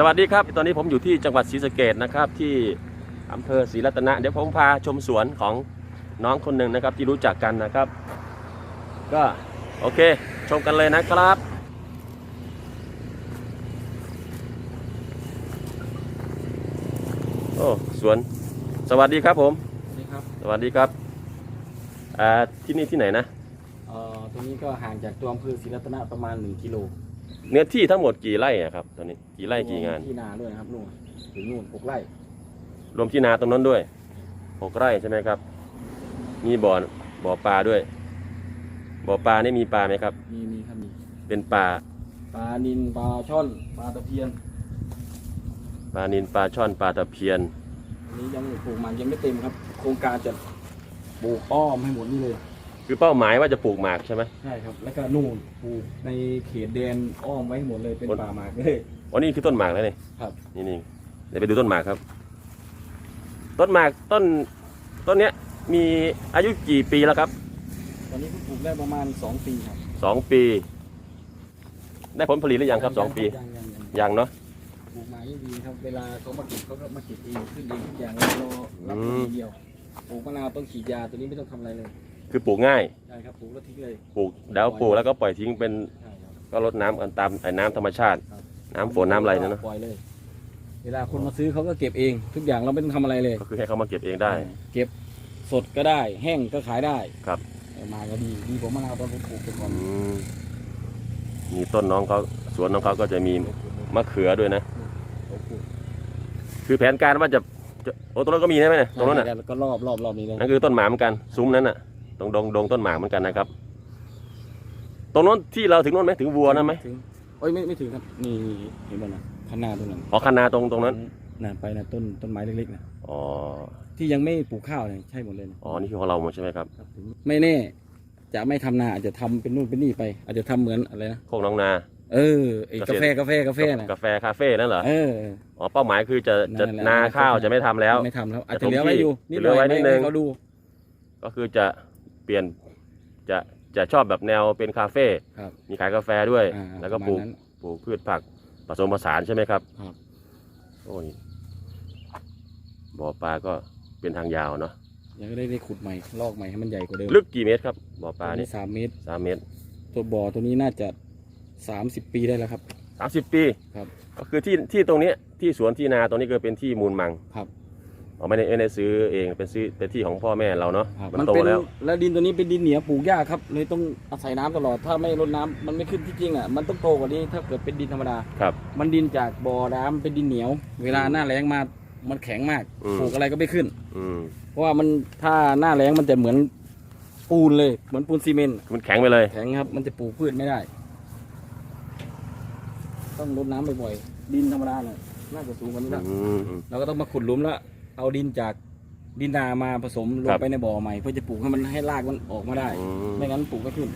สวัสดีครับ ตอนนี้ผมอยู่ที่จังหวัดศรีสะเกดนะครับ ที่อำเภอศรีรัตนะ เดี๋ยวผมพาชมสวนของน้องคนหนึ่งนะครับ ที่รู้จักกันนะครับ ก็โอเค ชมกันเลยนะครับโอ้สวนสวัสดีครับผมนี่ครับสวัสดีครับอ่าที่นี่ที่ไหนนะ เอ่อตรงนี้ก็ห่างจากตัวอำเภอศรีรัตนะประมาณ 1 กิโล เนื้อที่ทั้งหมดกี่ไร่อะครับตอนนี้กี่ไร่กี่งาน ที่นาด้วยนะครับนู่นถึงนู่นหกไร่รวมที่นาตรงนั้นด้วยหกไร่ใช่ไหมครับ มีบ่อบ่อปลาด้วย บ่อปลานี่มีปลาไหมครับ มีมีครับมีเป็นปลาปลานินปลาช่อนปลาตะเพียนปลานินปลาช่อนปลาตะเพียนอันนี้ยังปลูกมันยังไม่เต็มครับ โครงการจะปลูกอ้อมให้หมดนี่เลย คือเป้าหมายว่าจะปลูกหมากใช่ไหม ใช่ครับ แล้วก็นู่นปลูกในเขตแดนอ้อมไว้ให้หมดเลยเป็นบน ป่าหมากเลย อ๋อนี่คือต้นหมากแล้วนี่ครับ นี่นี่เดี๋ยวไปดูต้นหมากครับ ต้นหมากต้นต้นเนี้ยมีอายุกี่ปีแล้วครับตอนนี้เพิ่งปลูกได้ประมาณ 2 ปีครับสองปี ได้ผลผลิตหรือยังครับสองปียังยังยังยังเนาะ ปลูกมายังดีครับ เวลาเขามาเก็บเขาก็มาเก็บเองขึ้นเองทุกอย่างแล้วรอรับอืม ทีเดียวปลูกมะนาวต้องฉีดยาตัวนี้ไม่ต้องทำอะไรเลย คือปลูกง่ายใช่ครับปลูกแล้วทิ้งเลยปลูกเดี๋ยวปลูกแล้วก็ปล่อยทิ้งเป็นใช่ครับ ก็รดน้ำกันตามไอ้น้ำธรรมชาติ ครับ น้ำฝนน้ำอะไรนะเนอะปล่อยเลย เวลาคนมาซื้อเขาก็เก็บเอง ทุกอย่างเราไม่ต้องทำอะไรเลยก็คือให้เขามาเก็บเองได้ เก็บสดก็ได้ แห้งก็ขายได้ครับ เออมาก็ดีดีกว่ามะนาวตอนผมปลูกไปก่อนอืมมีต้นน้องเขาสวนน้องเขาก็จะมีมะเขือด้วยนะ ผมปลูกคือแผนการว่าจะจะโอ้ตรงนั้นก็มีใช่ไหมเนี่ยตรงนั้นน่ะ แล้วก็รอบรอบรอบนี้เลยนั่นคือต้นหมากเหมือนกัน ซุ้มนั้นน่ะ ตรงดงดงต้นหมากเหมือนกันนะครับ ตรงโน้นที่เราถึงโน้นไหมถึงวัวนั่นไหมถึงโอ้ยไม่ไม่ถึงครับนี่นี่เห็นไหมนะข้างหน้าตรงนั้นอ๋อคันนาตรงตรงนั้นน่ะไปนะต้นต้นไม้เล็กๆนะอ๋อที่ยังไม่ปลูกข้าวเนี่ยใช่หมดเลยนะอ๋อนี่คือของเราหมดใช่ไหมครับครับถึงไม่แน่ จะไม่ทำนาอาจจะทำเป็นนู่นเป็นนี่ไป อาจจะทำเหมือนอะไรนะโคกน้องนา เออไอ้เกกาษตรแฟกาแฟกาแฟนะกาแฟคาเฟ่นั่นเหรอเอออ๋อเป้าหมายคือจะจะนั่นแหละนาข้าวจะไม่ทำแล้ว ไม่ทำแล้วอาจแต่จะเหลือไว้อยู่ผมที่เหลือไว้นิดนึงให้เขาดู ก็คือจะ เปลี่ยนจะจะชอบแบบแนวเป็นคาเฟ่ครับมีขายกาแฟด้วย อ่าแล้วก็ประปลูมากณนั้น ปลูกพืชผักผสมผสานใช่ไหมครับ ครับ โอ้ยบ่อปลาก็เป็นทางยาวเนาะยังได้ได้ขุดใหม่ลอกใหม่ให้มันใหญ่กว่าเดิมลึกกี่เมตรครับบ่อปลาตัวนี่นี้สามเมตร สามเมตรตัวบ่อตัวนี้น่าจะสามสิบปีได้แล้วครับ สามสิบปีครับ ก็คือที่ที่ตรงนี้ที่สวนที่นาตรงนี้ก็เป็นที่มูลมัง ครับ อ๋อไม่ได้ไม่ได้ซื้อเองเป็นซื้อเป็นที่ของพ่อแม่เราเนาะครับมันโตเป็นแล้วแล้วดินตัวนี้เป็นดินเหนียวปลูกยากครับ เลยต้องอาศัยน้ำตลอดถ้าไม่รดน้ำมันไม่ขึ้นที่จริงอะมันต้องโตกว่านี้ถ้าเกิดเป็นดินธรรมดา ครับ มันดินจากบ่อน้ำเป็นดินเหนียว เวลาหน้าแล้งมามันแข็งมากอืม ปลูกอะไรก็ไม่ขึ้น อืมเพราะว่ามันถ้าหน้าแล้งมันจะเหมือนปูนเลยเหมือนปูนซีเมนต์มันแข็งไปเลย แข็งครับ มันจะปลูกพืชไม่ได้ ต้องรดน้ำบ่อยๆดินธรรมดาเนี่ยน่าจะสูงกว่านี้แล้วอืมอืมเราก็ต้องมาขุดหลุมแล้ว เอาดินจากดินนามาผสมลครังบไปในบ่อใหม่เพื่อจะปลูกให้มันให้รากมันออกมาได้ อืม ไม่งั้นปลูกไม่ขึ้น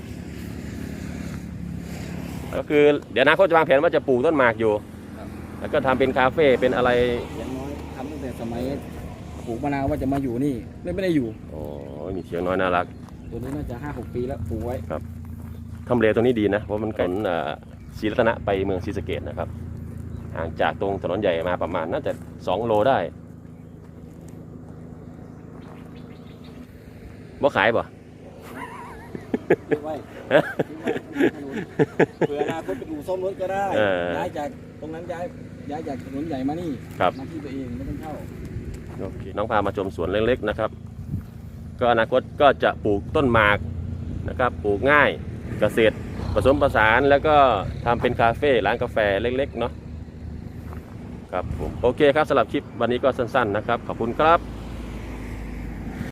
ก็คือเดี๋ยวอนาคตจะวางแผนว่าจะปลูกต้นหมากอยู่ ครับ แล้วก็ทำเป็นคาเฟ่เป็นอะไรอย่างน้อยทำตั้งแต่สมัยปลูกมะนาวว่าจะมาอยู่นี่เลยไม่ได้อยู่ โอ้มีเสียงน้อยน่ารัก ตัวนี้น่าจะห้าหกปีแล้วปลูกไว้ ทำเลตรงนี้ดีนะ เพราะมันไกลเอ่อศรีรัตนะไปเมืองศรีสะเกดนะครับห่างจากตรงถนนใหญ่มาประมาณน่าจะสองโลได้ บ่ขายบ่ทิ้งไว้เผื่ออนาคตไปดูซ่อมรถก็ได้เออ ย้ายจากตรงนั้นย้ายย้ายจากถนนใหญ่มานี่ครับ มาที่ตัวเองไม่ต้องเข้าโอเคน้องพามาชมสวนเล็กๆนะครับ ก็อนาคตก็จะปลูกต้นหมากนะครับ ปลูกง่ายเกษตรผสมผสานแล้วก็ทำเป็นคาเฟ่ร้านกาแฟเล็กๆเนาะครับผมโอเคครับสำหรับคลิปวันนี้ก็สั้นๆนะครับ ขอบคุณครับ